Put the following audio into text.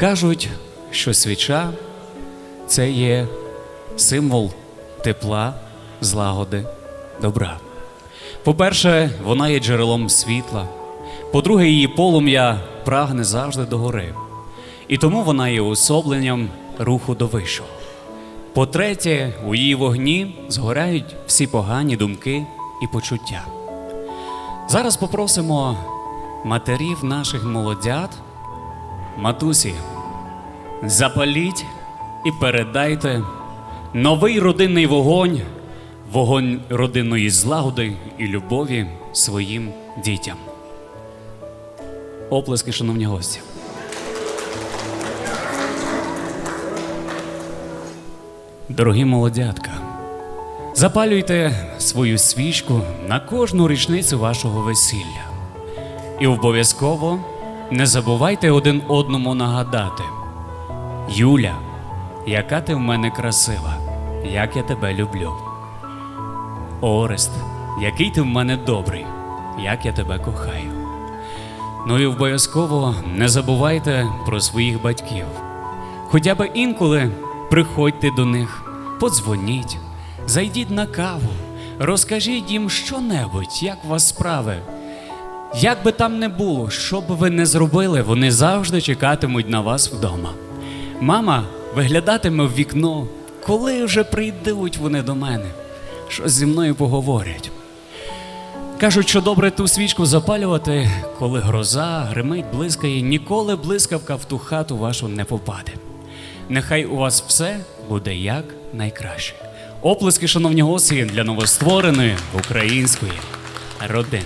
Кажуть, що свіча це є символ тепла, злагоди, добра. По-перше, вона є джерелом світла. По-друге, її полум'я прагне завжди до гори. І тому вона є уособленням руху до вищого. По-третє, у її вогні згорають всі погані думки і почуття. Зараз попросимо матерів наших молодят, матусі, запаліть і передайте новий родинний вогонь, вогонь родинної злагоди і любові своїм дітям. Оплески, шановні гості. Дорогі молодятка, запалюйте свою свічку на кожну річницю вашого весілля. І обов'язково не забувайте один одному нагадати: Юля, яка ти в мене красива, як я тебе люблю. Орест, який ти в мене добрий, як я тебе кохаю. Ну і обов'язково не забувайте про своїх батьків. Хоча б інколи приходьте до них, подзвоніть, зайдіть на каву, розкажіть їм що-небудь, як у вас справи. Як би там не було, що б ви не зробили, вони завжди чекатимуть на вас вдома. Мама виглядатиме в вікно, коли вже прийдуть вони до мене, щось зі мною поговорять. Кажуть, що добре ту свічку запалювати, коли гроза, гримить, блискає, ніколи блискавка в ту хату вашу не попаде. Нехай у вас все буде як найкраще. Оплески, шановні гості, для новоствореної української родини.